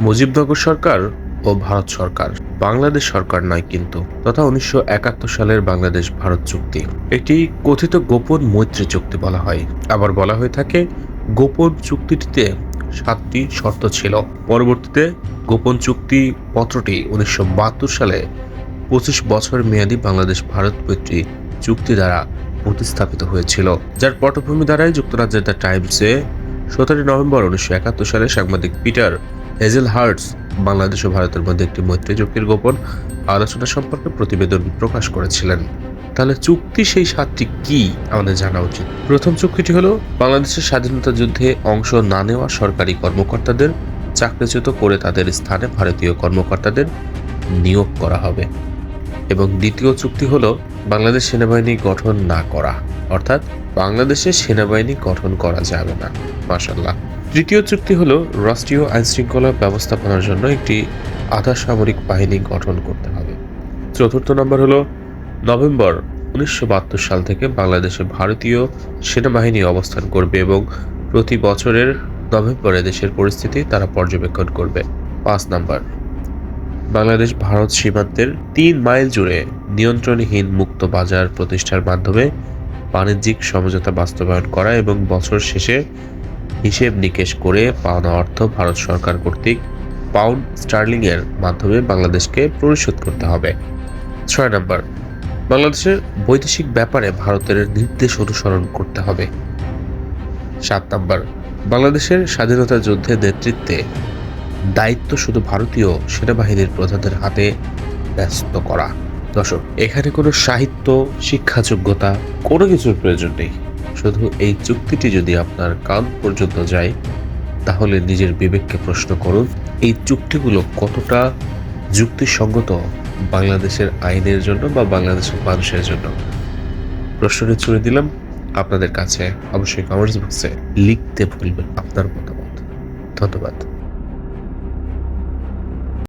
মুজিবনগর সরকার ও ভারত সরকার। বাংলাদেশ সরকার নয় কিন্তু, তথা উনিশশো একাত্তর সালের বাংলাদেশ ভারত চুক্তি। এটি কথিত গোপন মৈত্রী চুক্তি বলা হয়। আবার বলা হয়ে থাকে, গোপন চুক্তিটিতে সাতটি শর্ত ছিল। পরবর্তীতে গোপন চুক্তি পত্রটি উনিশশো বাহাত্তর সালে পঁচিশ বছর মেয়াদী বাংলাদেশ ভারত মৈত্রী চুক্তি দ্বারা প্রতিস্থাপিত হয়েছিল। যার পটভূমি দ্বারাই যুক্তরাজ্যের দ্য টাইমসে সতেরো নভেম্বর উনিশশো একাত্তর সালে সাংবাদিক পিটার হেজেল হার্টস বাংলাদেশ ও ভারতের মধ্যে একটি মৈত্রী চুক্তির গোপন আলোচনা সম্পর্কে প্রতিবেদন প্রকাশ করেছিলেন। তাহলে চুক্তি সেই সাতটি কি? আমাদের জানা উচিত। প্রথম চুক্তিটি হলো, বাংলাদেশের স্বাধীনতা যুদ্ধে অংশ না নেওয়া সরকারি কর্মকর্তাদের চাকরিচ্যুত করে তাদের স্থানে ভারতীয় কর্মকর্তাদের নিয়োগ করা হবে। এবং দ্বিতীয় চুক্তি হলো, বাংলাদেশ সেনাবাহিনী গঠন না করা। অর্থাৎ, বাংলাদেশে সেনাবাহিনী গঠন করা যাবে না। মাসাল্লাহ তৃতীয় চুক্তি হলো রাষ্ট্রীয় আইনশৃঙ্খলা ব্যবস্থাপনার জন্য একটি আধা সামরিক বাহিনী গঠন করতে হবে। চতুর্থ নম্বর হল নভেম্বর উনিশশো বাহাত্তর সাল থেকে বাংলাদেশে ভারতীয় সেনাবাহিনী অবস্থান করবে এবং প্রতি বছরের নভেম্বরে দেশের পরিস্থিতি তারা পর্যবেক্ষণ করবে। পাঁচ নাম্বার, বাংলাদেশ ভারত সীমান্তের তিন মাইল জুড়ে নিয়ন্ত্রণহীন মুক্ত বাজার প্রতিষ্ঠার মাধ্যমে বাণিজ্যিক সমঝোতা বাস্তবায়ন করা এবং বছর শেষে হিসেব নিকেশ করে পাওনা অর্থ ভারত সরকার কর্তৃক পাউন্ড স্টার্লিং এর মাধ্যমে বাংলাদেশকে পরিশোধ করতে হবে। ছয় নম্বর, বাংলাদেশের বৈদেশিক ব্যাপারে ভারতের নির্দেশ অনুসরণ করতে হবে। সাত নম্বর, বাংলাদেশের স্বাধীনতা যুদ্ধের নেতৃত্বে দায়িত্ব শুধু ভারতীয় সেনাবাহিনীর প্রধানদের হাতে ব্যস্ত করা। দর্শক, এখানে কোনো সাহিত্য, শিক্ষা যোগ্যতা কোনো কিছুর প্রয়োজন নেই। শুধু এই চুক্তিটি যদি আপনার কান পর্যন্ত যায়, তাহলে নিজের বিবেককে প্রশ্ন করুন, এই চুক্তিগুলো কতটা যুক্তিসঙ্গত বাংলাদেশের আইনের জন্য বা বাংলাদেশের মানুষের জন্য? প্রশ্নটি ছুড়ে দিলাম। আপনাদের কাছে অবশ্যই কমেন্টস বক্সে লিখতে ভুলবেন আপনার মতামত। ধন্যবাদ।